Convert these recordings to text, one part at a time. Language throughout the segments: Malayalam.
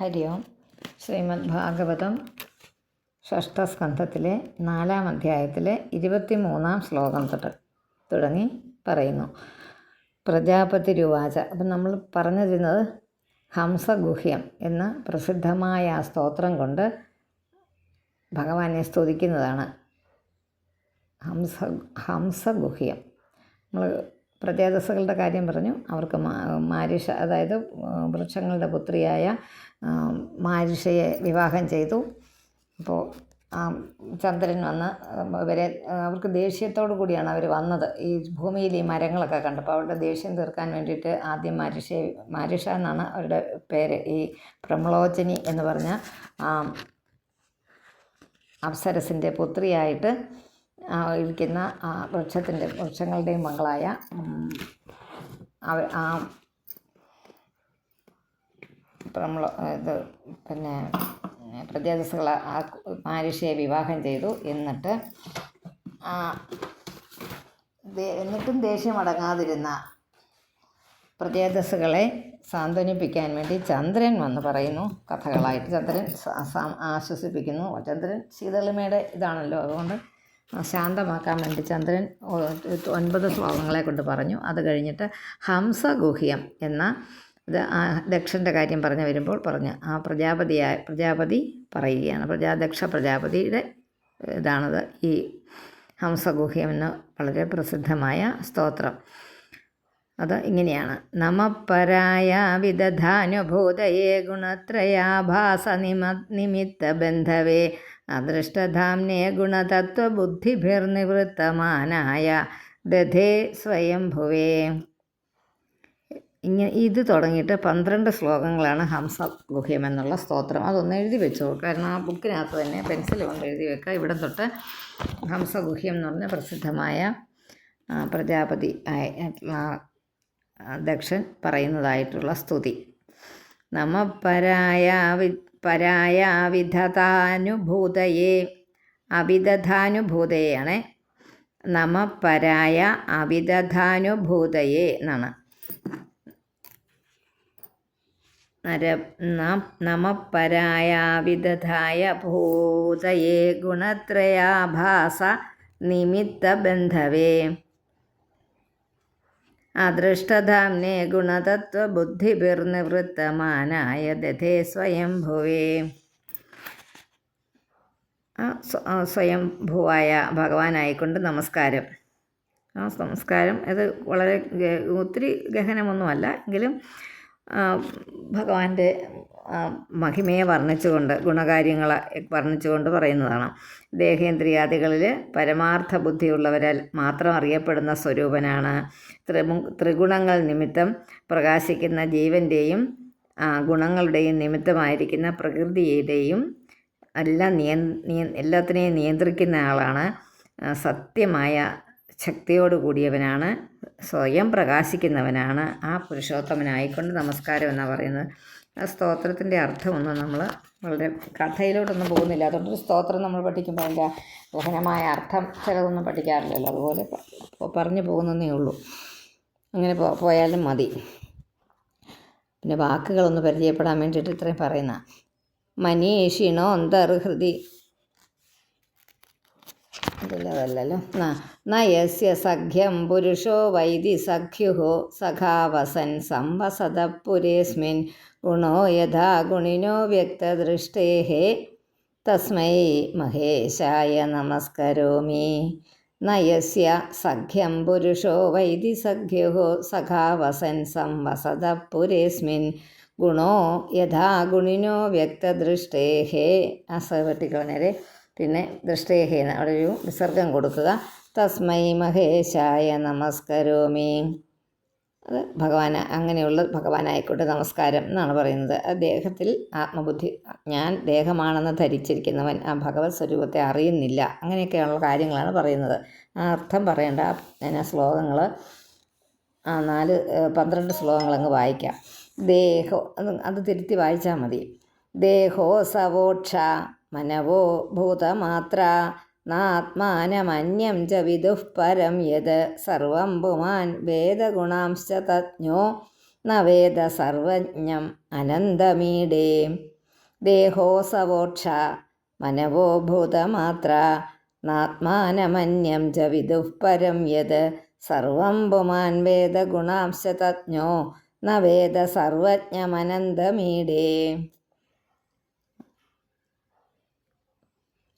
ഹരി ഓം ശ്രീമദ് ഭാഗവതം ഷഷ്ടസ്കന്ധത്തിലെ നാലാം അധ്യായത്തിലെ ഇരുപത്തി മൂന്നാം ശ്ലോകം തൊട്ട് തുടങ്ങി പറയുന്നു. പ്രജാപതി രുവാച അപ്പം നമ്മൾ പറഞ്ഞിരുന്നത് ഹംസഗുഹ്യം എന്ന പ്രസിദ്ധമായ ആ സ്തോത്രം കൊണ്ട് ഭഗവാനെ സ്തുതിക്കുന്നതാണ് ഹംസ ഹംസഗുഹ്യം. നമ്മൾ പ്രത്യേകതകളുടെ കാര്യം പറഞ്ഞു. അവർക്ക് മാരിഷ അതായത് വൃക്ഷങ്ങളുടെ പുത്രിയായ മാരിഷയെ വിവാഹം ചെയ്തു. അപ്പോൾ ചന്ദ്രൻ വന്ന് ഇവരെ അവർക്ക് ദേഷ്യത്തോടു കൂടിയാണ് അവർ വന്നത്. ഈ ഭൂമിയിൽ ഈ മരങ്ങളൊക്കെ കണ്ടപ്പോൾ അവരുടെ ദേഷ്യം തീർക്കാൻ വേണ്ടിയിട്ട് ആദ്യം മാരിഷയെ മാരിഷ എന്നാണ് അവരുടെ പേര്. ഈ പ്രമളോചനി എന്ന് പറഞ്ഞ അപ്സരസിന്റെ പുത്രിയായിട്ട് ഇരിക്കുന്ന ആ വൃക്ഷത്തിന്റെ വൃക്ഷങ്ങളുടെയും മകളായ അവർ അവ ആ നമ്മൾ ഇത് പിന്നെ പ്രത്യേകതകൾ ആ മാരിഷയെ വിവാഹം ചെയ്തു. എന്നിട്ട് എന്നിട്ടും ദേഷ്യം അടങ്ങാതിരുന്ന പ്രത്യേകതകളെ സാന്ത്വനിപ്പിക്കാൻ വേണ്ടി ചന്ദ്രൻ വന്ന് പറയുന്നു. കഥകളായിട്ട് ചന്ദ്രൻ ആശ്വസിപ്പിക്കുന്നു. ചന്ദ്രൻ ശീതളിമയുടെ ഇതാണല്ലോ. അതുകൊണ്ട് ശാന്തമാക്കാൻ വേണ്ടി ചന്ദ്രൻ ഒൻപത് ശ്ലോകങ്ങളെ കൊണ്ട് പറഞ്ഞു. അത് കഴിഞ്ഞിട്ട് ഹംസഗുഹ്യം എന്ന ഇത് ദക്ഷന്റെ കാര്യം പറഞ്ഞു വരുമ്പോൾ പറഞ്ഞു. ആ പ്രജാപതിയായ പ്രജാപതി പറയുകയാണ്. പ്രജാ ദക്ഷ പ്രജാപതിയുടെ ഇതാണത് ഈ ഹംസഗുഹ്യം എന്ന വളരെ പ്രസിദ്ധമായ സ്തോത്രം. അത് ഇങ്ങനെയാണ്. നമപരായ വിദധാനുഭൂതയേ ഗുണത്രയാഭാസ നിമ നിമിത്ത ബന്ധവേ അദൃഷ്ടധാംനേ ഗുണതത്വബുദ്ധിഭിർനിവൃത്തമാനായ ദധേ സ്വയംഭുവേ. ഇങ്ങനെ ഇത് തുടങ്ങിയിട്ട് പന്ത്രണ്ട് ശ്ലോകങ്ങളാണ് ഹംസ ഗുഹ്യം എന്നുള്ള സ്തോത്രം. അതൊന്ന് എഴുതി വെച്ചോ കാരണം ആ ബുക്കിനകത്ത് തന്നെ പെൻസിൽ കൊണ്ട് എഴുതി വെക്കുക. ഇവിടെ തൊട്ട് ഹംസ ഗുഹ്യം എന്ന് പറഞ്ഞ പ്രസിദ്ധമായ പ്രജാപതി ദക്ഷൻ പറയുന്നതായിട്ടുള്ള സ്തുതി. നമ പരായ വി പരായ വിധതാനുഭൂതയെ അവിദധാനുഭൂതയാണ് നമ പരായ അവിദധാനുഭൂതയെ എന്നാണ്. നര ന- നമപരായ വിദധായ ഭൂതയെ ഗുണത്രയാഭാസ നിമിത്ത ബന്ധവേ അദൃഷ്ടധാംനെ ഗുണതത്വബുദ്ധിഭിർനിവൃത്തമാനായ ദധേ സ്വയം ഭുവേ സ്വയം ഭുവായ ഭഗവാനായിക്കൊണ്ട് നമസ്കാരം. ആ നമസ്കാരം. ഇത് വളരെ ഒത്തിരി ഗഹനമൊന്നുമല്ല. എങ്കിലും ഭഗവാന്റെ മഹിമയെ വർണിച്ചുകൊണ്ട് ഗുണകാര്യങ്ങളെ വർണിച്ചുകൊണ്ട് പറയുന്നതാണ്. ദേഹേന്ദ്രിയാദികളിൽ പരമാർത്ഥ ബുദ്ധിയുള്ളവരാൽ മാത്രം അറിയപ്പെടുന്ന സ്വരൂപനാണ്. ത്രിമു ത്രിഗുണങ്ങൾ നിമിത്തം പ്രകാശിക്കുന്ന ജീവന്റെയും ഗുണങ്ങളുടെയും നിമിത്തമായിരിക്കുന്ന പ്രകൃതിയുടെയും എല്ലാം നിയ- എല്ലാത്തിനെയും നിയന്ത്രിക്കുന്ന ആളാണ് സത്യമായ ശക്തിയോട് കൂടിയവനാണ് സ്വയം പ്രകാശിക്കുന്നവനാണ് ആ പുരുഷോത്തമനായിക്കൊണ്ട് നമസ്കാരം എന്നാണ് പറയുന്നത്. ആ സ്തോത്രത്തിന്റെ അർത്ഥമൊന്നും നമ്മൾ വളരെ കഥയിലോട്ടൊന്നും പോകുന്നില്ല. അതുകൊണ്ട് സ്തോത്രം നമ്മൾ പഠിക്കുമ്പോൾ അതിന്റെ ഗഹനമായ അർത്ഥം ചിലതൊന്നും പഠിക്കാറില്ലല്ലോ. അതുപോലെ പറഞ്ഞു പോകുന്നതേ ഉള്ളൂ. അങ്ങനെ പോയാലും മതി. പിന്നെ വാക്കുകളൊന്ന് പരിചയപ്പെടാൻ വേണ്ടിയിട്ട് ഇത്രയും പറയുന്ന മനീഷിണോ അന്തർഹൃതി ഇതില്ല അതല്ലല്ലോ ന- നയസ്യ സഖ്യം പുരുഷോ വൈദി സഖ്യുഹോ സഖാവസൻ സംവസത പുരേസ്മിൻ ഗുണോ യഥാ ഗുണിനോ വ്യക്തദൃഷ്ടേ തസ്മൈ മഹേശായ നമസ്കരോമി. നയസ്യ സഖ്യം പുരുഷോ വൈദി സഖ്യുഹോ സഖാവസൻ സംവസത പുരേസ്മിൻ ഗുണോ യഥാ ഗുണിനോ വ്യക്തദൃഷ്ടേ വെട്ടിക്കളഞ്ഞേരെ പിന്നെ ദൃഷ്ടേഹേന അവിടെ ഒരു വിസർഗം കൊടുക്കുക. തസ്മൈ മഹേശായ നമസ്കരോമി. അത് ഭഗവാൻ അങ്ങനെയുള്ള ഭഗവാനായിക്കോട്ടെ നമസ്കാരം എന്നാണ് പറയുന്നത്. ദേഹത്തിൽ ആത്മബുദ്ധി ഞാൻ ദേഹമാണെന്ന് ധരിച്ചിരിക്കുന്നവൻ ആ ഭഗവത് സ്വരൂപത്തെ അറിയുന്നില്ല. അങ്ങനെയൊക്കെയുള്ള കാര്യങ്ങളാണ് പറയുന്നത്. ആ അർത്ഥം പറയേണ്ട ആ ശ്ലോകങ്ങൾ ആ നാല് പന്ത്രണ്ട് ശ്ലോകങ്ങൾ അങ്ങ് വായിക്കാം. ദേഹോ അത് തിരുത്തി വായിച്ചാൽ മതി. ദേഹോ സവോക്ഷ മനവോ ഭൂതമാത്ര. നാത്മാനമന്യം ച വിദുഃ പരം യത്. സർവം പുമാൻ വേദഗുണാംശ തജ്ഞോ. ന വേദ സർവജ്ഞം അനന്തമീഡേ ദേഹോസവോക്ഷ. മനവോ ഭൂതമാത്ര. നാത്മാനമന്യം ച വിദുഃ പരം യത്. സർവം പുമാൻ വേദഗുണാംശതജ്ഞോ ന വേദ സർവജ്ഞമനന്തമീഡേ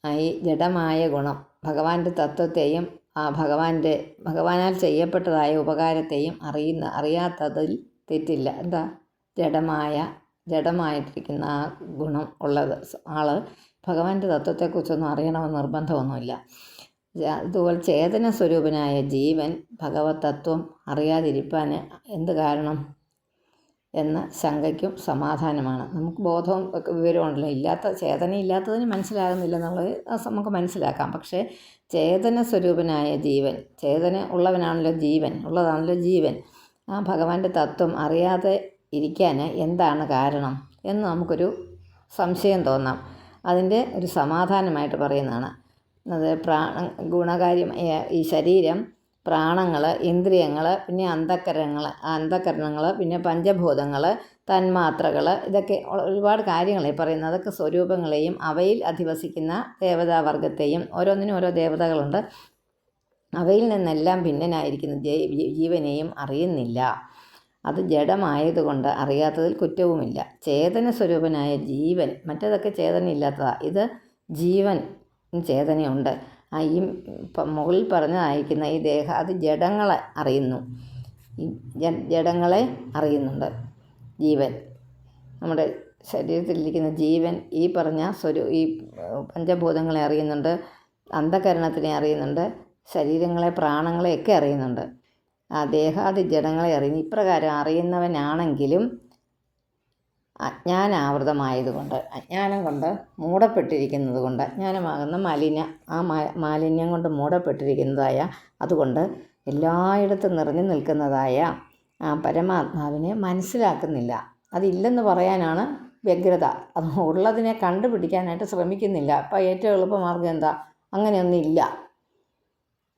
ഈ ജഡമായ ഗുണം. ഭഗവാന്റെ തത്വത്തെയും ആ ഭഗവാന്റെ ഭഗവാനാൽ ചെയ്യപ്പെട്ടതായ ഉപകാരത്തെയും അറിയുന്ന അറിയാത്തതിൽ തെറ്റില്ല. എന്താ? ജഡമായ ജഡമായിട്ടിരിക്കുന്ന ആ ഗുണം ഉള്ളത്. ആൾ ഭഗവാന്റെ തത്വത്തെക്കുറിച്ചൊന്നും അറിയണമെന്ന് നിർബന്ധമൊന്നുമില്ല. അതുപോലെ ചേതന സ്വരൂപനായ ജീവൻ ഭഗവത് തത്വം അറിയാതിരിക്കാൻ എന്ത് കാരണം? എന്ന ശങ്കയ്ക്കും സമാധാനമാണ്. നമുക്ക് ബോധവും വിവരമുണ്ടല്ലോ ഇല്ലാത്ത ചേതന ഇല്ലാത്തതിന് മനസ്സിലാകുന്നില്ല എന്നുള്ളത് നമുക്ക് മനസ്സിലാക്കാം. പക്ഷേ ചേതന സ്വരൂപനായ ജീവൻ ചേതന ഉള്ളവനാണല്ലോ ജീവൻ ഉള്ളതാണല്ലോ ജീവൻ. ആ ഭഗവാന്റെ തത്വം അറിയാതെ ഇരിക്കാൻ എന്താണ് കാരണം എന്ന് നമുക്കൊരു സംശയം തോന്നാം. അതിന്റെ ഒരു സമാധാനമായിട്ട് പറയുന്നതാണ്. അത് പ്രാണ ഗുണകാര്യമായ ഈ ശരീരം പ്രാണങ്ങൾ ഇന്ദ്രിയങ്ങൾ പിന്നെ അന്ധകരണങ്ങൾ അന്ധകരണങ്ങൾ പിന്നെ പഞ്ചഭൂതങ്ങൾ തന്മാത്രകൾ ഇതൊക്കെ ഒരുപാട് കാര്യങ്ങളെ പറയുന്നത് അതൊക്കെ സ്വരൂപങ്ങളെയും അവയിൽ അധിവസിക്കുന്ന ദേവതാവർഗത്തെയും ഓരോന്നിനും ഓരോ ദേവതകളുണ്ട്. അവയിൽ നിന്നെല്ലാം ഭിന്നനായിരിക്കുന്ന ജീവനെയും അറിയുന്നില്ല. അത് ജഡമായതുകൊണ്ട് അറിയാത്തതിൽ കുറ്റവുമില്ല. ചേതന സ്വരൂപനായ ജീവൻ മറ്റേതൊക്കെ ചേതനയില്ലാത്തതാണ് ഇത് ജീവൻ ചേതനയുണ്ട്. ഈ മുകളിൽ പറഞ്ഞതായിരിക്കുന്ന ഈ ദേഹ അത് ജഡങ്ങളെ അറിയുന്നു. ഈ ജഡങ്ങളെ അറിയുന്നുണ്ട്. ജീവൻ. നമ്മുടെ ശരീരത്തിലിരിക്കുന്ന ജീവൻ ഈ പറഞ്ഞ സ്വരൂ ഈ പഞ്ചഭൂതങ്ങളെ അറിയുന്നുണ്ട് അന്ധകരണത്തിനെ അറിയുന്നുണ്ട് ശരീരങ്ങളെ പ്രാണങ്ങളെയൊക്കെ അറിയുന്നുണ്ട്. ആ ദേഹാദി ജഡങ്ങളെ അറിയുന്നു. ഇപ്രകാരം അറിയുന്നവനാണെങ്കിലും അജ്ഞാനാവൃതമായതുകൊണ്ട് അജ്ഞാനം കൊണ്ട് മൂടപ്പെട്ടിരിക്കുന്നത് കൊണ്ട് അജ്ഞാനമാകുന്ന മലിന ആ മാലിന്യം കൊണ്ട് മൂടപ്പെട്ടിരിക്കുന്നതായ അതുകൊണ്ട് എല്ലായിടത്തും നിറഞ്ഞു നിൽക്കുന്നതായ ആ പരമാത്മാവിനെ മനസ്സിലാക്കുന്നില്ല. അതില്ലെന്ന് പറയാനാണ് വ്യഗ്രത. അത് ഉള്ളതിനെ കണ്ടുപിടിക്കാനായിട്ട് ശ്രമിക്കുന്നില്ല. അപ്പോൾ ഏറ്റവും എളുപ്പമാർഗം എന്താ? അങ്ങനെയൊന്നും ഇല്ല.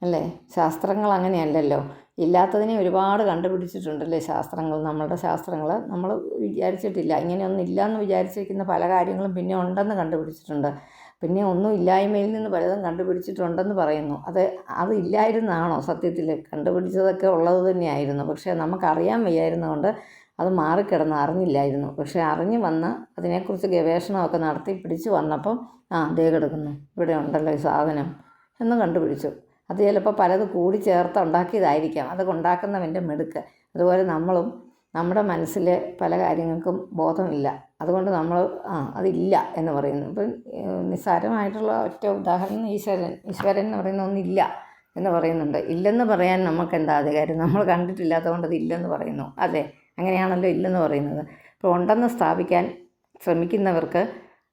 അല്ലേ? ശാസ്ത്രങ്ങൾ അങ്ങനെയല്ലല്ലോ. ഇല്ലാത്തതിനെ ഒരുപാട് കണ്ടുപിടിച്ചിട്ടുണ്ടല്ലേ ശാസ്ത്രങ്ങൾ നമ്മളുടെ ശാസ്ത്രങ്ങൾ. നമ്മൾ വിചാരിച്ചിട്ടില്ല. ഇങ്ങനെയൊന്നും ഇല്ലയെന്ന് വിചാരിച്ചിരിക്കുന്ന പല കാര്യങ്ങളും പിന്നെ ഉണ്ടെന്ന് കണ്ടുപിടിച്ചിട്ടുണ്ട്. പിന്നെ ഒന്നും ഇല്ലായ്മയിൽ നിന്ന് പലതും കണ്ടുപിടിച്ചിട്ടുണ്ടെന്ന് പറയുന്നു. അത് അത് ഇല്ലായിരുന്നാണോ സത്യത്തിൽ? കണ്ടുപിടിച്ചതൊക്കെ ഉള്ളത് തന്നെയായിരുന്നു. പക്ഷേ നമുക്കറിയാൻ വയ്യായിരുന്നതുകൊണ്ട് അത് മാറിക്കിടന്ന് അറിഞ്ഞില്ലായിരുന്നു. പക്ഷേ അറിഞ്ഞു വന്ന് അതിനെക്കുറിച്ച് ഗവേഷണമൊക്കെ നടത്തി പിടിച്ചു വന്നപ്പം ആ ദേ കിടക്കുന്നു. ഇവിടെ ഉണ്ടല്ലോ ഈ സാധനം എന്ന് കണ്ടുപിടിച്ചു. അത് ചിലപ്പോൾ പലത് കൂടി ചേർത്ത് ഉണ്ടാക്കിയതായിരിക്കാം. അത് ഉണ്ടാക്കുന്നവന്റെ മിടുക്ക്. അതുപോലെ നമ്മളും നമ്മുടെ മനസ്സിൽ പല കാര്യങ്ങൾക്കും ബോധമില്ല. അതുകൊണ്ട് നമ്മൾ ആ അതില്ല എന്ന് പറയുന്നു. ഇപ്പം നിസ്സാരമായിട്ടുള്ള ഒറ്റ ഉദാഹരണം ഈശ്വരൻ ഈശ്വരൻ എന്ന് പറയുന്ന ഒന്നില്ല എന്ന് പറയുന്നുണ്ട്. ഇല്ലെന്ന് പറയാൻ നമുക്ക് എന്താ അധികാരം? നമ്മൾ കണ്ടിട്ടില്ലാത്തതുകൊണ്ട് അത് ഇല്ലെന്ന് പറയുന്നു. അതെ അങ്ങനെയാണല്ലോ ഇല്ലെന്ന് പറയുന്നത്. ഇപ്പോൾ ഉണ്ടെന്ന് സ്ഥാപിക്കാൻ ശ്രമിക്കുന്നവർക്ക്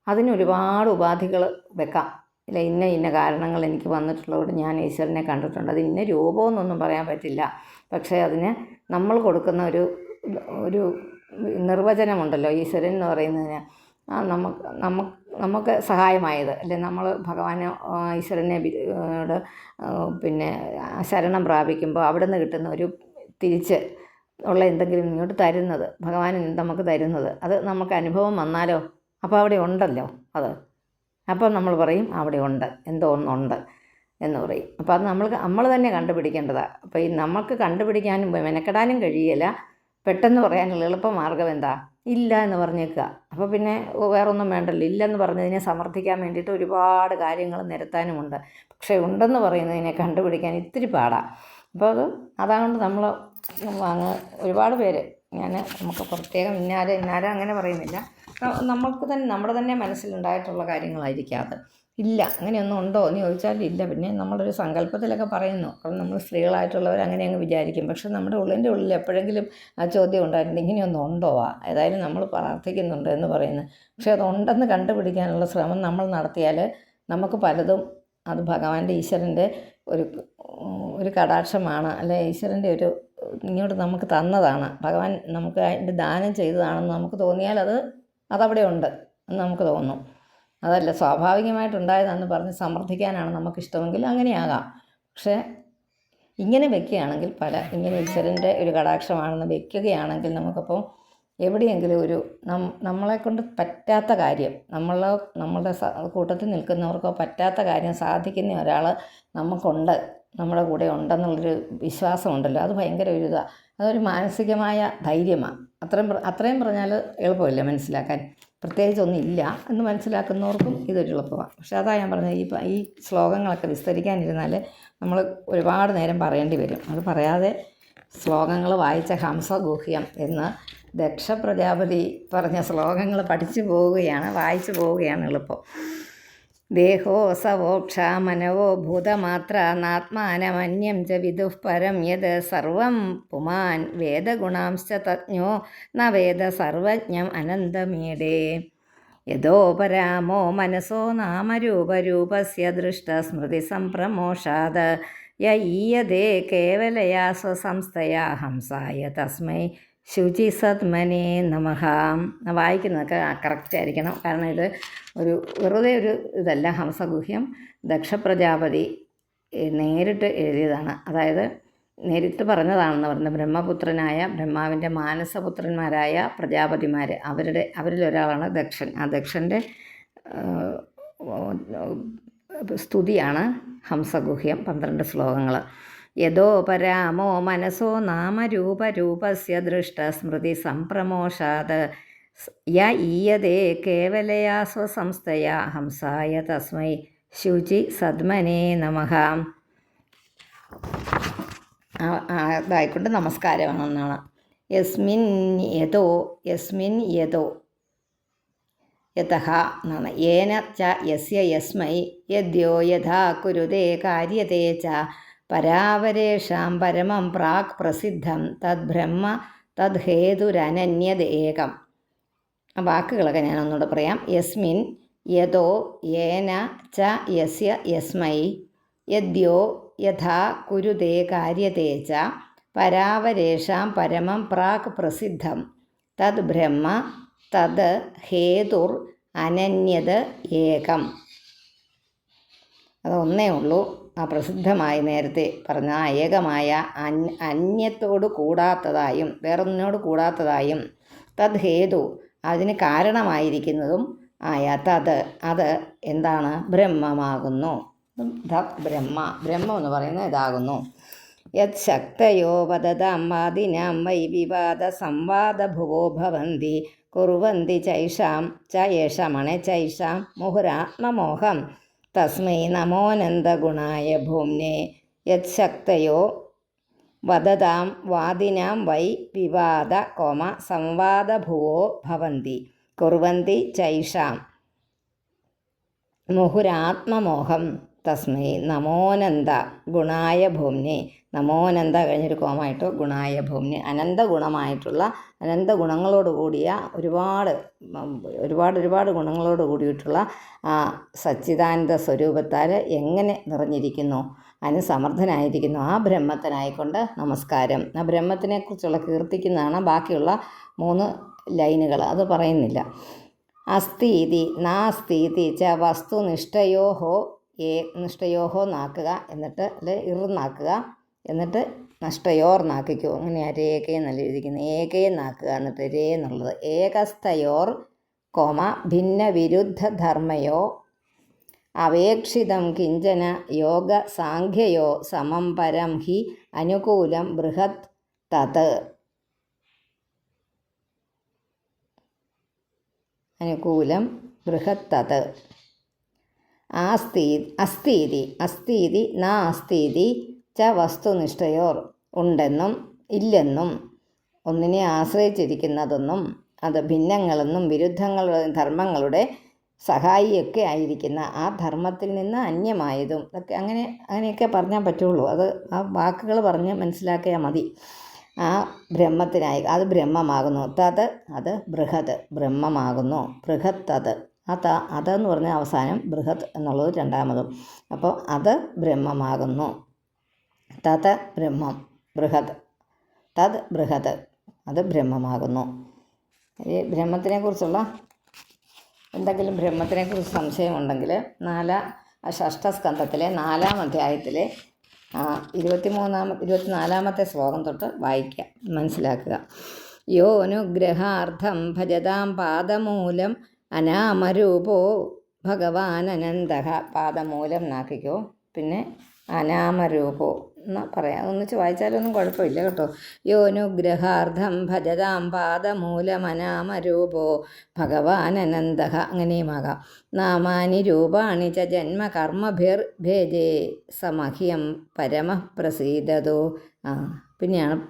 അതിന് ഒരുപാട് ഉപാധികൾ വെക്കാം. ഇല്ല ഇന്ന ഇന്ന കാരണങ്ങൾ എനിക്ക് വന്നിട്ടുള്ളതുകൊണ്ട് ഞാൻ ഈശ്വരനെ കണ്ടിട്ടുണ്ട്. അത് ഇന്ന രൂപമെന്നൊന്നും പറയാൻ പറ്റില്ല. പക്ഷേ അതിന് നമ്മൾ കൊടുക്കുന്ന ഒരു ഒരു നിർവചനമുണ്ടല്ലോ ഈശ്വരൻ എന്ന് പറയുന്നതിന്. നമുക്ക് നമുക്ക് നമുക്ക് സഹായമായത്. അല്ലെ നമ്മൾ ഭഗവാനെ ഈശ്വരനെ പിന്നെ ശരണം പ്രാപിക്കുമ്പോൾ അവിടെ നിന്ന് കിട്ടുന്ന ഒരു തിരിച്ച് ഉള്ള എന്തെങ്കിലും ഇങ്ങോട്ട് തരുന്നത് ഭഗവാൻ നമുക്ക് തരുന്നത്. അത് നമുക്ക് അനുഭവം വന്നാലോ? അപ്പോൾ അവിടെ ഉണ്ടല്ലോ അത്. അപ്പോൾ നമ്മൾ പറയും അവിടെ ഉണ്ട് എന്തോ ഒന്നുണ്ട് എന്ന് പറയും. അപ്പോൾ അത് നമ്മൾ നമ്മൾ തന്നെ കണ്ടുപിടിക്കേണ്ടതാണ് അപ്പോൾ ഈ നമുക്ക് കണ്ടുപിടിക്കാനും മെനക്കെടാനും കഴിയില്ല. പെട്ടെന്ന് പറയാനുള്ള എളുപ്പമാർഗം എന്താ? ഇല്ല എന്ന് പറഞ്ഞേക്കുക. അപ്പോൾ പിന്നെ വേറൊന്നും വേണ്ടല്ലോ. ഇല്ലെന്ന് പറഞ്ഞതിനെ സമർത്ഥിക്കാൻ വേണ്ടിയിട്ട് ഒരുപാട് കാര്യങ്ങൾ നിരത്താനുമുണ്ട്. പക്ഷേ ഉണ്ടെന്ന് പറയുന്നതിനെ കണ്ടുപിടിക്കാൻ ഇത്തിരി പാടാണ് അപ്പോൾ അത് അതുകൊണ്ട് നമ്മൾ അങ്ങ് ഒരുപാട് പേര് ഞാൻ നമുക്ക് പ്രത്യേകം ഇന്നാരെ ഇന്നാരെ അങ്ങനെ പറയുന്നില്ല. ന- നമുക്ക് തന്നെ നമ്മുടെ തന്നെ മനസ്സിലുണ്ടായിട്ടുള്ള കാര്യങ്ങളായിരിക്കാം അത്. ഇല്ല അങ്ങനെയൊന്നും ഉണ്ടോ എന്ന് ചോദിച്ചാൽ ഇല്ല. പിന്നെ നമ്മളൊരു സങ്കല്പത്തിലൊക്കെ പറയുന്നു. അപ്പം നമ്മൾ സ്ത്രീകളായിട്ടുള്ളവർ അങ്ങനെ അങ്ങ് വിചാരിക്കും. പക്ഷെ നമ്മുടെ ഉള്ളിന്റെ ഉള്ളിൽ എപ്പോഴെങ്കിലും ആ ചോദ്യം ഉണ്ടായിട്ടുണ്ട് ഇങ്ങനെയൊന്നും ഉണ്ടോ ആ? ഏതായാലും നമ്മൾ പ്രാർത്ഥിക്കുന്നുണ്ട് എന്ന് പറയുന്നത് പക്ഷേ അതുണ്ടെന്ന് കണ്ടുപിടിക്കാനുള്ള ശ്രമം നമ്മൾ നടത്തിയാൽ നമുക്ക് പലതും അത് ഭഗവാന്റെ ഈശ്വരന്റെ ഒരു ഒരു കടാക്ഷമാണ്. അല്ലെ ഈശ്വരന്റെ ഒരു ഇങ്ങോട്ട് നമുക്ക് തന്നതാണ്. ഭഗവാൻ നമുക്ക് അതിന്റെ ദാനം ചെയ്തതാണെന്ന് നമുക്ക് തോന്നിയാൽ അത് അതവിടെ ഉണ്ട് എന്ന് നമുക്ക് തോന്നും. അതല്ല സ്വാഭാവികമായിട്ടുണ്ടായതാണെന്ന് പറഞ്ഞ് സമർത്ഥിക്കാനാണ് നമുക്കിഷ്ടമെങ്കിൽ അങ്ങനെയാകാം. പക്ഷേ ഇങ്ങനെ വെക്കുകയാണെങ്കിൽ പല ഇങ്ങനെ ഈശ്വരന്റെ ഒരു കടാക്ഷമാണെന്ന് വെക്കുകയാണെങ്കിൽ നമുക്കപ്പോൾ എവിടെയെങ്കിലും ഒരു നം നമ്മളെ കൊണ്ട് പറ്റാത്ത കാര്യം നമ്മൾ നമ്മളുടെ കൂട്ടത്തിൽ നിൽക്കുന്നവർക്കോ പറ്റാത്ത കാര്യം സാധിക്കുന്ന ഒരാൾ നമുക്കുണ്ട് നമ്മുടെ കൂടെ ഉണ്ടെന്നുള്ളൊരു വിശ്വാസമുണ്ടല്ലോ. അത് ഭയങ്കര ഒരു ഇതാണ് അതൊരു മാനസികമായ ധൈര്യമാണ്. അത്രയും അത്രയും പറഞ്ഞാൽ എളുപ്പമില്ല മനസ്സിലാക്കാൻ. പ്രത്യേകിച്ചൊന്നും ഇല്ല എന്ന് മനസ്സിലാക്കുന്നവർക്കും ഇതൊരു എളുപ്പമാണ്. പക്ഷെ അതാ ഞാൻ പറഞ്ഞത് ഈ ഈ ശ്ലോകങ്ങളൊക്കെ വിസ്തരിക്കാനിരുന്നാൽ നമ്മൾ ഒരുപാട് നേരം പറയേണ്ടി വരും. അത് പറയാതെ ശ്ലോകങ്ങൾ വായിച്ച ഹംസഗുഹ്യം എന്ന് ദക്ഷ പ്രജാപതി പറഞ്ഞ ശ്ലോകങ്ങൾ പഠിച്ചു പോവുകയാണ് വായിച്ചു പോവുകയാണ് എളുപ്പം. ദേഹോ സവോക്ഷ മനവോ ഭൂതമാത്ര നാത്മാനമന്യം ച വിദുഃ പരം യത് സർവം പുമാൻ വേദഗുണാംശ തജ്ഞോ ന വേദ സർവജ്ഞം അനന്തമീഡേ യഥോപരാമോ മനസോ നാമരൂപരൂപസ്യ ദൃഷ്ടസ്മൃതി സംപ്രമോഷാത് യ ഈയതേ കേവലയാ സ്വസംസ്ഥയാ ഹംസായ തസ്മൈ ശുചി സത്മനെ നമഹ. വായിക്കുന്നതൊക്കെ കറക്റ്റ് ആയിരിക്കണം. കാരണം ഇത് ഒരു വെറുതെ ഒരു ഇതല്ല. ഹംസഗുഹ്യം ദക്ഷപ്രജാപതി പ്രജാപതി നേരിട്ട് എഴുതിയതാണ്. അതായത് നേരിട്ട് പറഞ്ഞതാണെന്ന് പറയുന്നത് ബ്രഹ്മപുത്രനായ ബ്രഹ്മാവിന്റെ മാനസപുത്രന്മാരായ പ്രജാപതിമാർ അവരുടെ അവരിലൊരാളാണ് ദക്ഷൻ. ആ ദക്ഷന്റെ സ്തുതിയാണ് ഹംസഗുഹ്യം പന്ത്രണ്ട് ശ്ലോകങ്ങൾ യഥോ പരാമോ മനസോ നാമരൂപരൂപസ്യ ദൃഷ്ട സ്മൃതി സംപ്രമോഷാത് യ ഈയതേ കേവലയാ സ്വസംസ്ഥയാ ഹംസായ തസ്മൈ. ശുചി സദ്മനേ നമഹ ഇതായിക്കൊണ്ട് നമസ്കാരമാണെന്നാണ് യസ്മിൻ യതോ യസ്മിൻ യതോ യഥ എന്നാണ്. ഏന ച യസ്യ യസ്മൈ. യദ്യോ യഥാ കുരുതേ കാര്യതേ ച. പരാവരേഷാം പരമം പ്രാക് പ്രസിദ്ധം തദ്ബ്രഹ്മ തദ്ഹേതുരനന്യതേകം ആ വാക്കുകളൊക്കെ ഞാൻ ഒന്നുകൂടെ പറയാം. യസ്മിൻ യതോ യേന ച യസ്യ യസ്മൈ. യദ്യോ യഥാ കുരുതേ കാര്യതേ ച. പരാവരേഷാം പരമം പ്രാക് പ്രസിദ്ധം തദ് ബ്രഹ്മ തത് ഹേതുർ അനന്യത് ഏകം. അതൊന്നേ ഉള്ളൂ. പ്രസിദ്ധമായി നേരത്തെ പറഞ്ഞ ആ ഏകമായ അന് അന്യത്തോട് കൂടാത്തതായും വേറൊന്നിനോട് കൂടാത്തതായും തദ് ഹേതു അതിന് കാരണമായിരിക്കുന്നതും ആയ തത് അത് എന്താണ്? ബ്രഹ്മമാകുന്നു. ബ്രഹ്മ ബ്രഹ്മം എന്ന് പറയുന്നത് ഇതാകുന്നു. യത് ശക്തയോ വദതാം വാദിനാം വൈ വിവാദ സംവാദഭുവോ ഭവന്തി കുറുവന്തി ചൈഷാം ച യേഷമണെ ചൈഷാം മുഹുരാത്മമോഹം തസ്മൈ നമോനന്ദഗുണായ ഭൂമ്നെ യത് ശക്തയോ വദതാം വാദിനാം വൈ വിവാദ കോമ സംവാദഭുവോ ഭവന്തി. കുറുവന്തി ചൈഷാം. മുഹുരാത്മമോഹം തസ്മൈ നമോനന്ദ ഗുണായ ഭൂമ്നെ നമോനന്ദ കഴിഞ്ഞൊരു കോമായിട്ട് ഗുണായ ഭൂമി അനന്ത ഗുണമായിട്ടുള്ള അനന്ത ഗുണങ്ങളോട് കൂടിയ ഒരുപാട് ഒരുപാട് ഒരുപാട് ഗുണങ്ങളോട് കൂടിയിട്ടുള്ള ആ സച്ചിദാനന്ദ സ്വരൂപത്താൽ എങ്ങനെ നിറഞ്ഞിരിക്കുന്നു? അതിന് സമർത്ഥനായിരിക്കുന്നു. ആ ബ്രഹ്മത്തിനായിക്കൊണ്ട് നമസ്കാരം. ആ ബ്രഹ്മത്തിനെക്കുറിച്ചുള്ള കീർത്തിക്കുന്നതാണ് ബാക്കിയുള്ള മൂന്ന് ലൈനുകൾ അത് പറയുന്നില്ല. അസ്ഥീതി നാസ്തീതി ച വസ്തുനിഷ്ഠയോഹോ ഏ നിഷ്ഠയോഹോ നാക്കുക എന്നിട്ട് അല്ലെ ഇറുന്നാക്കുക എന്നിട്ട് നഷ്ടയോർ നാക്കിക്കോ അങ്ങനെയാ നല്ല എഴുതിക്കുന്നത് ഏകയെ നാക്കുക എന്നിട്ട് രേ എന്നുള്ളത്. ഏകസ്ഥയോർ കോമ ഭിന്ന വിരുദ്ധ ധർമ്മയോ അപേക്ഷിതം കിഞ്ചന യോഗ സാഖ്യയോ സമം പരം ഹി അനുകൂലം ബൃഹത് തത്. അനുകൂലം ബൃഹത് തത്. ആസ്തി അസ്ഥീതി അസ്ഥീതി നാസ്തീതി ച വസ്തുനിഷ്ഠയോർ ഉണ്ടെന്നും ഇല്ലെന്നും ഒന്നിനെ ആശ്രയിച്ചിരിക്കുന്നതെന്നും അത് ഭിന്നങ്ങളെന്നും വിരുദ്ധങ്ങളുടെ ധർമ്മങ്ങളുടെ സഹായിയൊക്കെ ആയിരിക്കുന്ന ആ ധർമ്മത്തിൽ നിന്ന് അന്യമായതും ഒക്കെ അങ്ങനെ അങ്ങനെയൊക്കെ പറഞ്ഞാൽ പറ്റുള്ളൂ. അത് ആ വാക്കുകൾ പറഞ്ഞ് മനസ്സിലാക്കിയാൽ മതി. ആ ബ്രഹ്മത്തിനായി അത് ബ്രഹ്മമാകുന്നു. തത് അത് ബൃഹത് ബ്രഹ്മമാകുന്നു. ബൃഹത് തത് ആ ത അതെന്ന് പറഞ്ഞ അവസാനം ബൃഹത് എന്നുള്ളത് രണ്ടാമതും. അപ്പോൾ അത് ബ്രഹ്മമാകുന്നു. തത് ബ്രഹ്മം ബൃഹത്. തത് ബൃഹത്. അത് ബ്രഹ്മമാകുന്നു. ഈ ബ്രഹ്മത്തിനെക്കുറിച്ചുള്ള എന്തെങ്കിലും ബ്രഹ്മത്തിനെക്കുറിച്ച് സംശയമുണ്ടെങ്കിൽ നാലാ ഷഷ്ടസ്കന്ധത്തിലെ നാലാം അധ്യായത്തിലെ ഇരുപത്തി മൂന്നാമ ഇരുപത്തിനാലാമത്തെ ശ്ലോകം തൊട്ട് വായിക്കുക മനസ്സിലാക്കുക. യോ അനുഗ്രഹാർത്ഥം ഭജതാം പാദമൂലം അനാമരൂപോ ഭഗവാൻ അനന്ത പാദമൂലം നാക്കിക്കോ പിന്നെ അനാമരൂപോ. എന്ന് പറയാം. ഒന്നിച്ച് വായിച്ചാലൊന്നും കുഴപ്പമില്ല കേട്ടോ. യോനുഗ്രഹാർത്ഥം ഭജതാം പാദമൂലമനാമരൂപോ ഭഗവാൻ അനന്ത അങ്ങനെയുമാകാം. നാമാനി രൂപാണി ച ജന്മകർമ്മഭിർ ഭേജേ സമഹ്യം പരമ പ്രസീദതോ ആ പിന്നെയാണ്.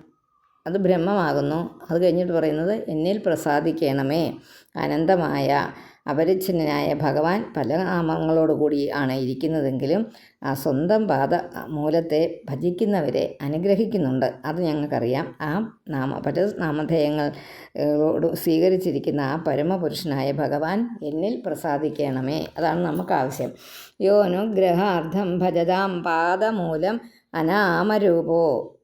അത് ബ്രഹ്മമാകുന്നു. അത് കഴിഞ്ഞിട്ട് പറയുന്നത് എന്നിൽ പ്രസാദിക്കണമേ. അനന്തമായ അപരിച്ഛിന്നനായ ഭഗവാൻ പല നാമങ്ങളോടുകൂടി ആണ് ഇരിക്കുന്നതെങ്കിലും ആ സ്വന്തം പാദ മൂലത്തെ ഭജിക്കുന്നവരെ അനുഗ്രഹിക്കുന്നുണ്ട്. അത് ഞങ്ങൾക്കറിയാം. ആ നാമ പല നാമധേയങ്ങളോട് സ്വീകരിച്ചിരിക്കുന്ന ആ പരമപുരുഷനായ ഭഗവാൻ എന്നിൽ പ്രസാദിക്കണമേ. അതാണ് നമുക്ക് ആവശ്യം യോനുഗ്രഹാർത്ഥം ഭജതാം പാദമൂലം അനാമരൂപോ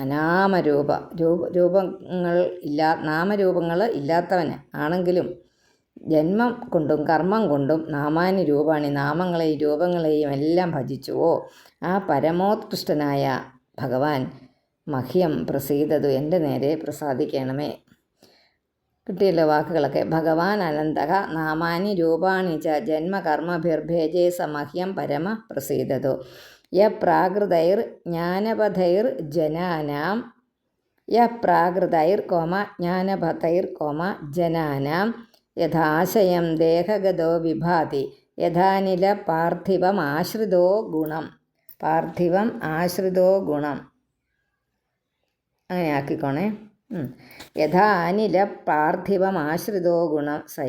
അനാമരൂപ രൂപ രൂപങ്ങൾ ഇല്ലാ നാമരൂപങ്ങൾ ഇല്ലാത്തവന് ആണെങ്കിലും ജന്മം കൊണ്ടും കർമ്മം കൊണ്ടും നാമാനി രൂപാണി. നാമങ്ങളെയും രൂപങ്ങളെയും എല്ലാം ഭജിച്ചുവോ ആ പരമോത്കൃഷ്ടനായ ഭഗവാൻ മഹ്യം പ്രസീതതു എന്റെ നേരെ പ്രസാദിക്കണമേ. കിട്ടിയല്ലോ വാക്കുകളൊക്കെ. ഭഗവാൻ അനന്തക നാമാനി രൂപാണി ച ജന്മകർമ്മഭിർഭേജേ സമഹ്യം പരമ പ്രസീതതു. യ പ്രാകൃതൈർ ജ്ഞാനപഥൈർ ജനാനാം. യ പ്രാകൃതൈർ കോമ ജ്ഞാനപഥൈർ കോമ ജനാനാം. യഥാശയം ദേഹഗതോ വിഭാതി യഥാനില പാർത്ഥിവം ആശ്രിതോ ഗുണം. പാർത്ഥിവം ആശ്രിതോ ഗുണം. അങ്ങനെ ആക്കിക്കോണേ. യഥാനില പാർത്ഥിവം ആശ്രിതോ ഗുണം. സ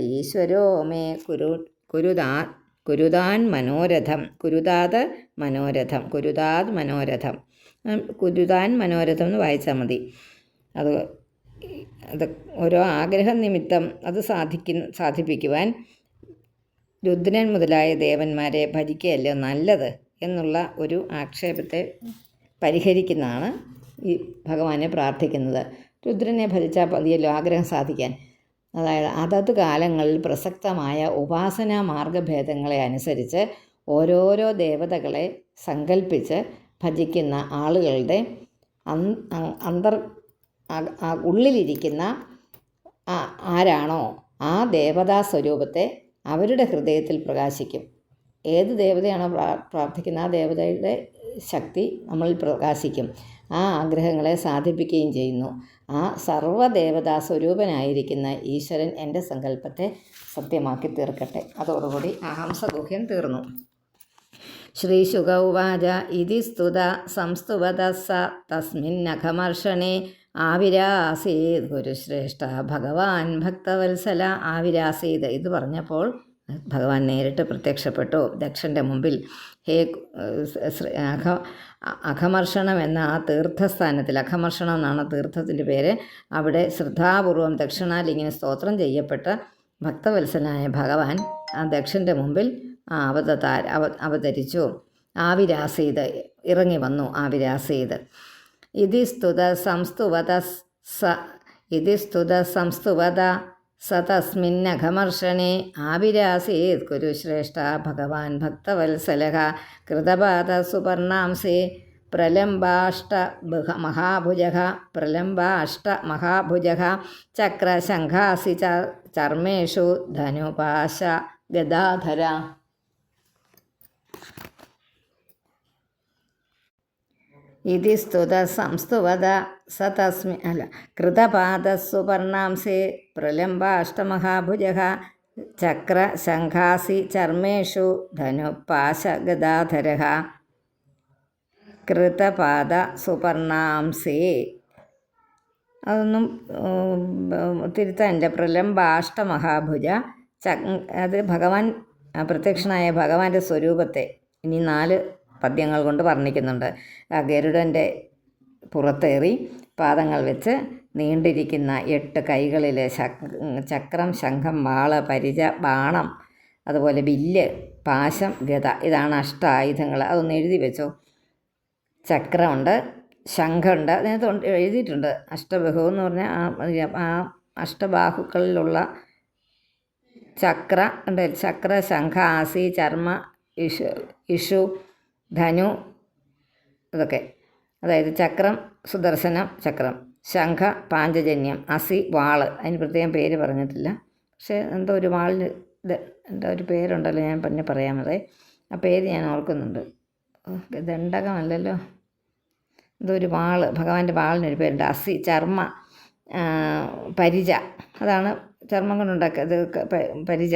മേ കുരു കുരുതാ കുരുതാൻ മനോരഥം. കുരുതാത് മനോരഥം. കുരുതാത് മനോരഥം. കുരുതാൻ മനോരഥം എന്ന് വായിച്ചാൽ മതി. അത് അത് ഓരോ ആഗ്രഹ നിമിത്തം അത് സാധിക്കുന്ന സാധിപ്പിക്കുവാൻ രുദ്രൻ മുതലായ ദേവന്മാരെ ഭജിക്കുകയല്ലോ നല്ലത് എന്നുള്ള ഒരു ആക്ഷേപത്തെ പരിഹരിക്കുന്നതാണ് ഈ ഭഗവാനെ പ്രാർത്ഥിക്കുന്നത്. രുദ്രനെ ഭജിച്ചാൽ മതിയല്ലോ ആഗ്രഹം സാധിക്കാൻ. അതായത് അതത് കാലങ്ങളിൽ പ്രസക്തമായ ഉപാസനാ മാർഗഭേദങ്ങളെ അനുസരിച്ച് ഓരോരോ ദേവതകളെ സങ്കല്പിച്ച് ഭജിക്കുന്ന ആളുകളുടെ അന്തർ ഉള്ളിലിരിക്കുന്ന ആരാണോ ആ ദേവതാ സ്വരൂപത്തെ അവരുടെ ഹൃദയത്തിൽ പ്രകാശിക്കും. ഏത് ദേവതയാണോ പ്രാർത്ഥിക്കുന്ന ആ ദേവതയുടെ ശക്തി നമ്മളിൽ പ്രകാശിക്കും. ആ ആഗ്രഹങ്ങളെ സാധിപ്പിക്കുകയും ചെയ്യുന്നു. ആ സർവദേവതാ സ്വരൂപനായിരിക്കുന്ന ഈശ്വരൻ എന്റെ സങ്കല്പത്തെ സത്യമാക്കി തീർക്കട്ടെ. അതോടുകൂടി അഹംസഗുഹ്യം തീർന്നു. ശ്രീ ഉവാച ഇതി സ്തുത സംസ്തുവത സ തസ്മിന്നഖമർഷണേ ആവിരാസീത് ഗുരുശ്രേഷ്ഠ ഭഗവാൻ ഭക്തവത്സല ആവിരാസീത് ഇത് പറഞ്ഞപ്പോൾ ഭഗവാൻ നേരിട്ട് പ്രത്യക്ഷപ്പെട്ടു. ദക്ഷന്റെ മുമ്പിൽ ഹേ അഖ അഖമർഷണം എന്ന ആ തീർത്ഥസ്ഥാനത്തിൽ അഖമർഷണം എന്നാണ് തീർത്ഥത്തിന്റെ പേര് അവിടെ ശ്രദ്ധാപൂർവം ദക്ഷിണാലിംഗിന് സ്തോത്രം ചെയ്യപ്പെട്ട ഭക്തവത്സനായ ഭഗവാൻ ആ ദക്ഷന്റെ മുമ്പിൽ അവതാര അവ അവതരിച്ചു. ആവിരാസീത് ഇറങ്ങി വന്നു ആവിരാസീത്. ഇതി സ്തുത സംസ്തുവത സ ഇതി സ്തുത സംസ്തുവത സ തസ്മിന്നഘമർഷണേ ആവിരാസീത് കുരുശ്രേഷ്ഠ ഭഗവാൻ ഭക്തവത്സലഹ കൃതപാത സുപർണാംസേ പ്രലംബാഷ്ട മഹാഭുജ പ്രലംബാഷ്ട മഹാഭുജ ചക്രശംഖാസി ചർമ്മേഷു ധനുപാശ ഗദാധര ഇതി സ്തുത സംസ്തുവത സ തസ്മി അല്ല. കൃതപാദസുപർണാംസേ പ്രലംബാഷ്ടമഹാഭുജ ചക്ര ശംഖാസി ചർമ്മേഷു ധനുപാശഗദാധര. കൃതപാദ സുപർണാംസേ അതൊന്നും തിരുത്താന്റെ പ്രലംബാഷ്ടമഹാഭുജ ച അത് ഭഗവാൻ പ്രത്യക്ഷനായ ഭഗവാന്റെ സ്വരൂപത്തെ ഇനി നാല് പദ്യങ്ങൾ കൊണ്ട് വർണിക്കുന്നുണ്ട്. ആ ഗരുഡന്റെ പുറത്തേറി പാദങ്ങൾ വെച്ച് നീണ്ടിരിക്കുന്ന എട്ട് കൈകളിലെ ചക്രം ശംഖം വാൾ പരിച ബാണം അതുപോലെ വില്ല് പാശം ഗത ഇതാണ് അഷ്ട ആയുധങ്ങൾ അതൊന്ന് എഴുതി വെച്ചോ. ചക്രമുണ്ട് ശംഖുണ്ട് അതിനകത്ത് എഴുതിയിട്ടുണ്ട്. അഷ്ടബഹു എന്ന് പറഞ്ഞാൽ ആ ആ അഷ്ടബാഹുക്കളിലുള്ള ചക്ര ഉണ്ട് ചക്ര ശംഖ ആസി ചർമ്മ ഇഷു ഇഷു ധനു ഇതൊക്കെ. അതായത് ചക്രം സുദർശനം ചക്രം. ശംഖ പാഞ്ചജന്യം അസി വാൾ. അതിന് പ്രത്യേകം പേര് പറഞ്ഞിട്ടില്ല. പക്ഷേ എന്തോ ഒരു വാളിന് ഇത് എന്തോ ഒരു പേരുണ്ടല്ലോ ഞാൻ പിന്നെ മതി ആ പേര് ഞാൻ ഓർക്കുന്നുണ്ട്. ദണ്ഡകമല്ലല്ലോ. എന്തോ ഒരു വാൾ. ഭഗവാന്റെ വാളിനൊരു പേരുണ്ട്. അസി ചർമ്മ പരിച. അതാണ് ചർമ്മം കൊണ്ടുണ്ടാക്കുക ഇത് പരിച.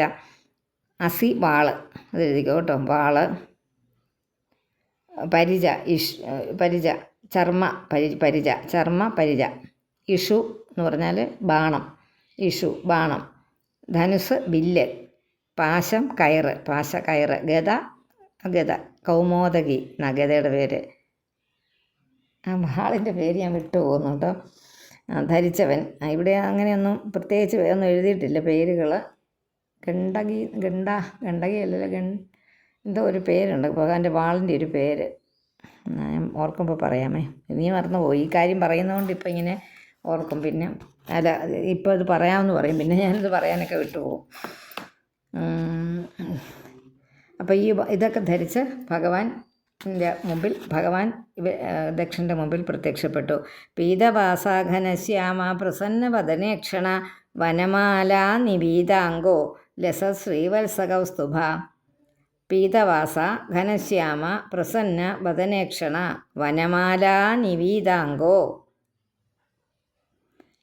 അസി വാൾ. അത് എഴുതിക്കോ കേട്ടോ. വാൾ. പരിച ഇഷ് പരിച ചർമ്മ പരി പരിച ചർമ്മ പരിച. ഇഷു എന്ന് പറഞ്ഞാൽ ബാണം. ഇഷു ബാണം. ധനുസ് ബില്ല് പാശം കയറ്. പാശ കയറ്. ഗത ഗത കൗമോദകി എന്നാ ഗതയുടെ പേര്. ആ വാളിന്റെ പേര് ഞാൻ വിട്ടു പോകുന്നു കേട്ടോ. ധരിച്ചവൻ. ഇവിടെ അങ്ങനെയൊന്നും പ്രത്യേകിച്ച് ഒന്നും എഴുതിയിട്ടില്ല പേരുകൾ ഗണ്ടകി ഗണ്ട ഗണ്ടകി അല്ലല്ലോ ഗൺ എന്തോ ഒരു പേരുണ്ട്. ഭഗവാന്റെ വാളിന്റെ ഒരു പേര്. ഞാൻ ഓർക്കുമ്പോൾ പറയാമേ. നീ മറന്നുപോയി. ഈ കാര്യം പറയുന്നതുകൊണ്ട് ഇപ്പം ഇങ്ങനെ ഓർക്കും. പിന്നെ അല്ല ഇപ്പോൾ അത് പറയാമെന്ന് പറയും. പിന്നെ ഞാനിത് പറയാനൊക്കെ വിട്ടുപോകും. അപ്പോൾ ഈ ഇതൊക്കെ ധരിച്ച് ഭഗവാന്റെ മുമ്പിൽ ഭഗവാൻ ദക്ഷന്റെ മുമ്പിൽ പ്രത്യക്ഷപ്പെട്ടു. പീതവാസാഘന ശ്യാമ പ്രസന്ന വദനേക്ഷണ വനമാല നിവീതാംഗോ ലസ ശ്രീവത്സകൗസ്തുഭ. പീതവാസ ഘനശ്യാമ പ്രസന്ന വദനേക്ഷണ വനമാലാ നിവീതാംഗോ.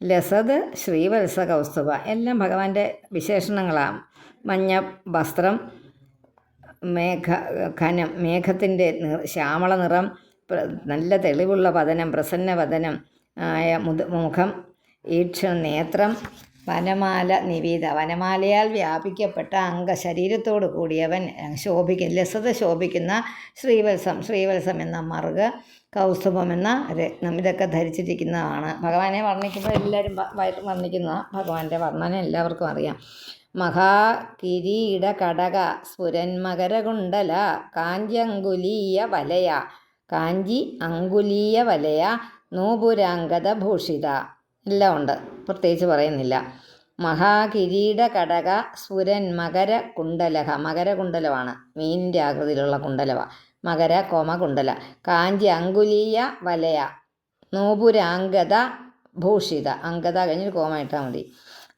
ലസത് ശ്രീവത്സ കൗസ്തുഭ എല്ലാം ഭഗവാന്റെ വിശേഷണങ്ങളാണ് മഞ്ഞ വസ്ത്രം മേഘ ഘനം മേഘത്തിന്റെ ശ്യാമള നിറം നല്ല തെളിവുള്ള വദനം പ്രസന്ന വദനം ആയ മുഖം ഈക്ഷ നേത്രം വനമാല നിവീത വനമാലയാൽ വ്യാപിക്കപ്പെട്ട അംഗശരീരത്തോടു കൂടിയവൻ ശോഭിക്ക ലസത ശോഭിക്കുന്ന ശ്രീവത്സം. ശ്രീവത്സം എന്ന മറുക കൗസ്തുഭം എന്ന രത്നം. ഇതൊക്കെ ധരിച്ചിരിക്കുന്നതാണ്. ഭഗവാനെ വർണിക്കുമ്പോൾ എല്ലാവരും വർണിക്കുന്ന ഭഗവാന്റെ വർണന എല്ലാവർക്കും അറിയാം. മഹാകിരീട കടക സ്ഫുരന്മകരകുണ്ടല കാഞ്ചങ്കുലീയ വലയ കാഞ്ചി അങ്കുലീയ വലയ നൂപുരാംഗത ഭൂഷിത. എല്ലാം ഉണ്ട് പ്രത്യേകിച്ച് പറയുന്നില്ല. മഹാകിരീട കടക സുരൻ മകര കുണ്ടലഹ. മകരകുണ്ടലമാണ് മീനിന്റെ ആകൃതിയിലുള്ള കുണ്ടലവ. മകര കോമ കുണ്ടല. കാഞ്ചി അങ്കുലീയ വലയ. നൂപുരാംഗത ഭൂഷിത. അങ്കത കഴിഞ്ഞൊരു കോമ ഇട്ടാൽ മതി.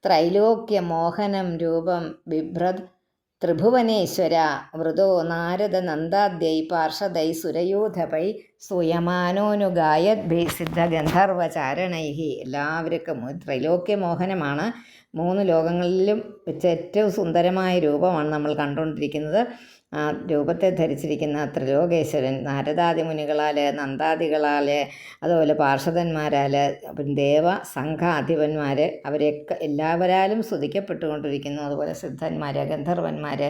ത്രൈലോക്യ മോഹനം രൂപം ബിഭ്രത് ത്രിഭുവനേശ്വര. മൃദോ നാരദ നന്ദാദ്യൈ പാർഷദൈ സുരയൂഥപൈ സുയമാനോനുഗായ സിദ്ധ ഗന്ധർവചാരണൈഹി എല്ലാവർക്കും ത്രൈലോക്യമോഹനമാണ്. മൂന്ന് ലോകങ്ങളിലും ഏറ്റവും സുന്ദരമായ രൂപമാണ് നമ്മൾ കണ്ടുകൊണ്ടിരിക്കുന്നത്. ആ രൂപത്തെ ധരിച്ചിരിക്കുന്ന ത്രിലോകേശ്വരൻ നാരദാദി മുനികളാൽ നന്ദാദികളാൽ അതുപോലെ പാർഷദന്മാരാൽ ദേവ സംഘാധിപന്മാർ അവരെയൊക്കെ എല്ലാവരാലും സ്തുതിക്കപ്പെട്ടുകൊണ്ടിരിക്കുന്നു. അതുപോലെ സിദ്ധന്മാർ ഗന്ധർവന്മാർ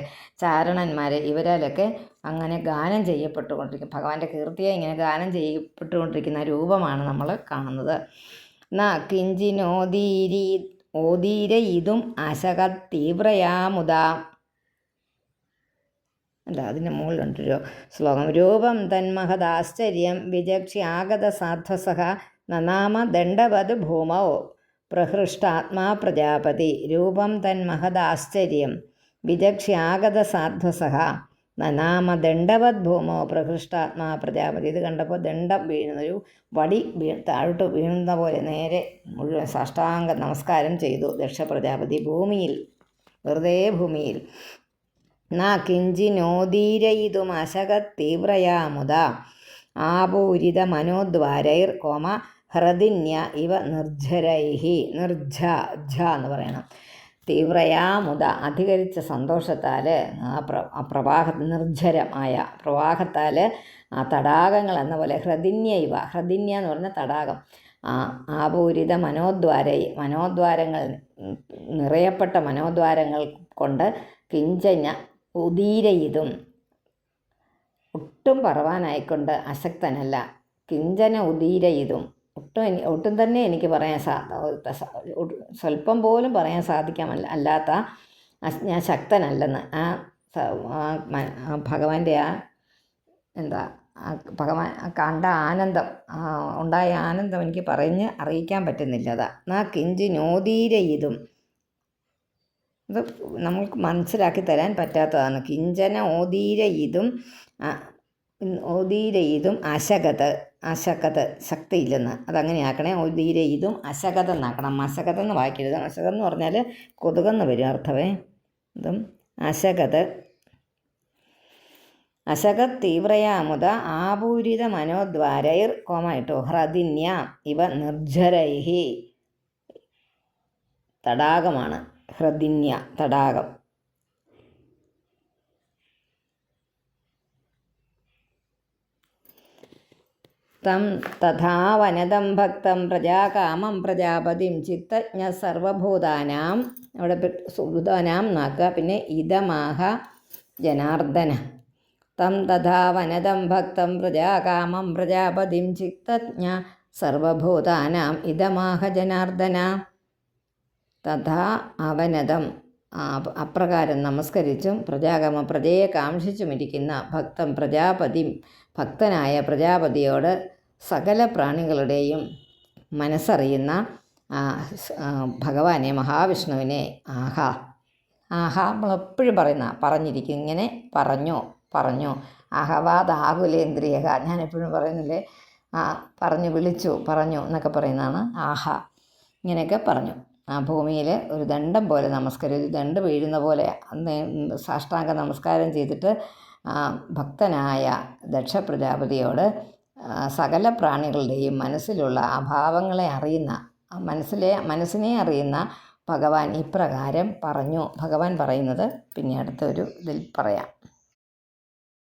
ചാരണന്മാർ ഇവരാലൊക്കെ അങ്ങനെ ഗാനം ചെയ്യപ്പെട്ടുകൊണ്ടിരിക്കും. ഭഗവാന്റെ കീർത്തിയെ ഇങ്ങനെ ഗാനം ചെയ്യപ്പെട്ടുകൊണ്ടിരിക്കുന്ന രൂപമാണ് നമ്മൾ കാണുന്നത്. ന കിഞ്ചിനോദീരി ഓദീര ഇതും അശക തീവ്രയാമുദ അല്ല അതിന്റെ മുകളിലുണ്ടൊരു ശ്ലോകം രൂപം തന്മഹദാശ്ചര്യം വിചക്ഷ്യാഗത സാധ്വസഹ നനാമ ദണ്ഡവത് ഭൂമോ പ്രഹൃഷ്ടാത്മാ പ്രജാപതി. രൂപം തന്മഹദാശ്ചര്യം വിചക്ഷ്യാഗത സാധ്വസഹ നനാമ ദണ്ഡവത് ഭൂമോ പ്രഹൃഷ്ടാത്മാ പ്രജാപതി. ഇത് കണ്ടപ്പോൾ ദണ്ഡം വീഴുന്ന. ഒരു വടി വീ താഴോട്ട് വീഴുന്ന പോലെ നേരെ മുഴുവൻ സാഷ്ടാംഗ നമസ്കാരം ചെയ്തു. ദക്ഷ പ്രജാപതി ഭൂമിയിൽ വെറുതെ ഭൂമിയിൽ ന ആപൂരിത മനോദ്വാരൈർ കോമ ഹൃദിന്യ ഇവ നിർജരൈഹി. നിർജ ഝ എന്ന് പറയണം. തീവ്രയാമുദ അധികരിച്ച സന്തോഷത്താൽ ആ പ്ര പ്രവാഹ നിർജരമായ പ്രവാഹത്താൽ ആ തടാകങ്ങൾ എന്ന പോലെ ഹൃദിന്യ ഇവ. ഹൃദിന്യ എന്ന് പറഞ്ഞ തടാകം. ആ ആപൂരിത മനോദ്വാര മനോദ്വാരങ്ങൾ നിറയപ്പെട്ട മനോദ്വാരങ്ങൾ കൊണ്ട് കിഞ്ചന ഉദീരയിതും ഒട്ടും പറവാനായിക്കൊണ്ട് അശക്തനല്ല കിഞ്ചന ഉദീരയിതും ഒട്ടും ഒട്ടും തന്നെ എനിക്ക് പറയാൻ സാ സ- സ്വല്പം പോലും പറയാൻ സാധിക്കാമല്ല അല്ലാത്ത ഞാൻ ശക്തനല്ലെന്ന്. ആ ഭഗവാന്റെ ആ എന്താ ഭഗവാൻ കണ്ട ആനന്ദം ഉണ്ടായ ആനന്ദം എനിക്ക് പറഞ്ഞ് അറിയിക്കാൻ പറ്റുന്നില്ല. അതാ. നാ കിഞ്ചി നോദീര ഇതും നമുക്ക് മനസ്സിലാക്കി തരാൻ പറ്റാത്തതാണ്. കിഞ്ചന ഓതീര ഇതും ഓതീര ഇതും അശകത അശകത ശക്തിയില്ലെന്ന്. അതങ്ങനെയാക്കണേ. ഓതീര ധീരെ ഇതും അശകത എന്നാക്കണം. അശകത എന്ന് വായിക്കരുത്. അശകത എന്ന് പറഞ്ഞാൽ കൊതുകെന്ന് വരും അർത്ഥമേ. ഇതും അശകത. അശകത് തീവ്രയാമുത ആപൂരിത മനോദ്വാരൈർ കോമായിട്ടോ ഹ്രദിന്യ ഇവ നിർജരൈഹി തടാകമാണ്. ഹ്രദിന്യ തടാകം. തം തഥാ വനതം ഭക്തം പ്രജാകാമം പ്രജാപതിം ചിത്തജ്ഞ സർവഭൂതാനാം. അവിടെ ഭൂതാനാം നാക്കുക. പിന്നെ ഇതമാഹ ജനാർദ്ദന. തം തഥാ വനതം ഭക്തം പ്രജാകാമം പ്രജാപതിം ചിത്തജ്ഞ സർവഭൂതാനാം. ഇതമാഹ ജനാർദ്ദന. തഥാ അവനതം അപ്രകാരം നമസ്കരിച്ചും പ്രജാഗമ പ്രജയെ കാക്ഷിച്ചുമിരിക്കുന്ന ഭക്തം പ്രജാപതി ഭക്തനായ പ്രജാപതിയോട് സകല പ്രാണികളുടെയും മനസ്സറിയുന്ന ഭഗവാനെ മഹാവിഷ്ണുവിനെ ആഹാ. ആഹാ നമ്മളെപ്പോഴും പറയുന്ന പറഞ്ഞിരിക്കും ഇങ്ങനെ പറഞ്ഞു പറഞ്ഞു. അഹവാദ് ആകുലേന്ദ്രിയ ഞാൻ എപ്പോഴും പറയുന്നില്ലേ ആ പറഞ്ഞു വിളിച്ചു പറഞ്ഞു എന്നൊക്കെ പറയുന്നതാണ് ആഹാ. ഇങ്ങനെയൊക്കെ പറഞ്ഞു. ആ ഭൂമിയിൽ ഒരു ദണ്ഡം പോലെ നമസ്കാരം ഒരു ദണ്ട് വീഴുന്ന പോലെ സാഷ്ടാംഗ നമസ്കാരം ചെയ്തിട്ട് ഭക്തനായ ദക്ഷ പ്രജാപതിയോട് സകല പ്രാണികളുടെയും മനസ്സിലുള്ള അഭാവങ്ങളെ അറിയുന്ന മനസ്സിലെ മനസ്സിനെ അറിയുന്ന ഭഗവാൻ ഇപ്രകാരം പറഞ്ഞു. ഭഗവാൻ പറയുന്നത് പിന്നെ അടുത്തൊരു ഇതിൽ പറയാം.